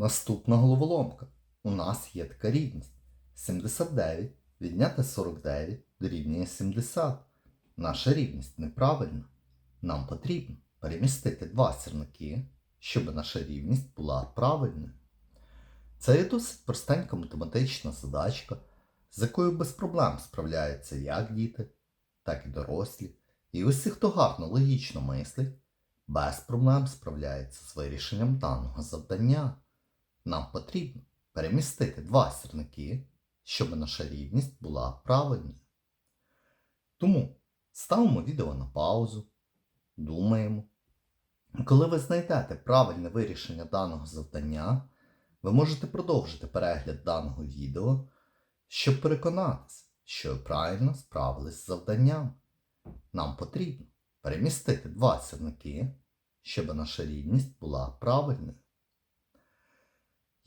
Наступна головоломка. У нас є така рівність. 79 відняти 49 дорівнює 70. Наша рівність неправильна. Нам потрібно перемістити два сірники, щоб наша рівність була правильною. Це є досить простенька математична задачка, з якою без проблем справляються як діти, так і дорослі. І усі, хто гарно логічно мислить, без проблем справляється з вирішенням даного завдання. Нам потрібно перемістити два сірники, щоб наша рівність була правильною. Тому ставимо відео на паузу, думаємо. Коли ви знайдете правильне вирішення даного завдання, ви можете продовжити перегляд даного відео, щоб переконатися, що ви правильно справились з завданням. Нам потрібно перемістити два сірники, щоб наша рівність була правильною.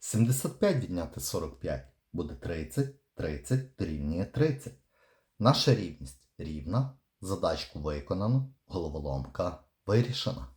75 відняти 45 буде 30, 30 дорівнює 30. Наша рівність рівна, задачку виконано, головоломка вирішена.